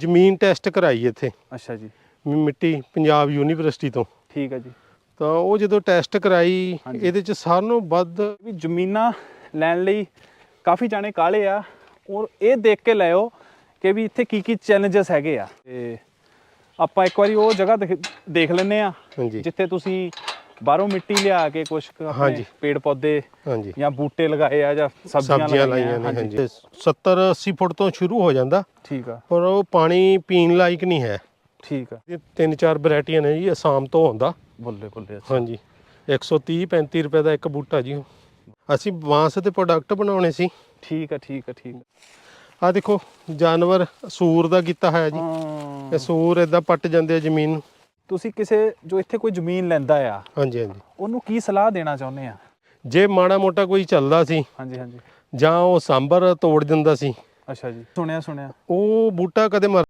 ਜ਼ਮੀਨ ਟੈਸਟ ਕਰਾਈ ਇੱਥੇ। ਅੱਛਾ ਜੀ। ਮਿੱਟੀ ਪੰਜਾਬ ਯੂਨੀਵਰਸਿਟੀ ਤੋਂ। ਠੀਕ ਹੈ ਜੀ। ਤਾਂ ਉਹ ਜਦੋਂ ਟੈਸਟ ਕਰਾਈ ਹਾਂਜੀ। ਇਹਦੇ ਚ ਸਾਰਿਆਂ ਨਾਲੋਂ ਵੱਧ ਵੀ ਜ਼ਮੀਨਾਂ ਲੈਣ ਲਈ ਕਾਫੀ ਜਾਣੇ ਕਾਲੇ ਆ। ਔਰ ਇਹ ਦੇਖ ਕੇ ਲਿਓ ਕਿ ਵੀ ਇੱਥੇ ਕੀ ਕੀ ਚੈਲੰਜਸ ਹੈਗੇ ਆ। ਤੇ ਆਪਾਂ ਇੱਕ ਵਾਰੀ ਉਹ ਜਗ੍ਹਾ ਦੇਖ- ਦੇਖ ਲੈਨੇ ਆ ਹਾਂਜੀ। ਜਿੱਥੇ ਤੁਸੀਂ ਬਾਹਰੋਂ ਮਿੱਟੀ ਲਿਆ ਕੇ ਕੁਝ ਹਾਂਜੀ। ਪੇੜ ਪੌਦੇ ਹਾਂਜੀ। ਜਾਂ ਬੂਟੇ ਲਗਾਏ ਆ ਜਾਂ ਸਬਜ਼ੀਆਂ ਲਾਈਆਂ ਨੇ ਹਾਂਜੀ। 70 80 ਫੁੱਟ ਤੋਂ ਸ਼ੁਰੂ ਹੋ ਜਾਂਦਾ। ਠੀਕ ਆ। ਪਰ ਉਹ ਪਾਣੀ ਪੀਣ ਲਾਇਕ ਨਹੀਂ ਹੈ। ਠੀਕ ਆ। ਇਹ ਤਿੰਨ ਚਾਰ ਵੈਰਾਈਟੀਆਂ ਨੇ ਜੀ ਅਸਾਮ ਤੋਂ ਆਉਂਦਾ। ਬੱਲੇ ਬੱਲੇ ਅੱਛਾ। ਹਾਂਜੀ। 130 35 ਰੁਪਏ ਦਾ ਇੱਕ ਬੂਟਾ ਜੀ ਅਸੀਂ ਬਾਂਸ ਦੇ ਪ੍ਰੋਡਕਟ ਬਣਾਉਣੇ ਸੀ। ਠੀਕ ਆ ਠੀਕ ਆ ਠੀਕ ਆ। ਆ ਦੇਖੋ ਜਾਨਵਰ ਸੂਰ ਦਾ ਕੀਤਾ ਹੋਇਆ ਜੀ। ਹਾਂ। ਇਹ ਸੂਰ ਇਦਾਂ ਪੱਟ ਜਾਂਦੇ ਆ ਜ਼ਮੀਨ ਨੂੰ। ਤੁਸੀਂ ਕਿਸੇ ਜੋ ਇੱਥੇ ਕੋਈ ਜ਼ਮੀਨ ਲੈਂਦਾ ਆ ਹਾਂਜੀ ਹਾਂਜੀ। ਉਹਨੂੰ ਕੀ ਸਲਾਹ ਦੇਣਾ ਚਾਹੁੰਦੇ ਆ? ਜੇ ਮਾੜਾ ਮੋਟਾ ਕੋਈ ਚੱਲਦਾ ਸੀ ਹਾਂਜੀ ਹਾਂਜੀ। ਜਾਂ ਉਹ ਸਾਂਬਰ ਤੋੜ ਦਿੰਦਾ ਸੀ ਅੱਛਾ ਜੀ। ਸੁਣਿਆ ਸੁਣਿਆ। ਉਹ ਬੂਟਾ ਕਦੇ ਮਰ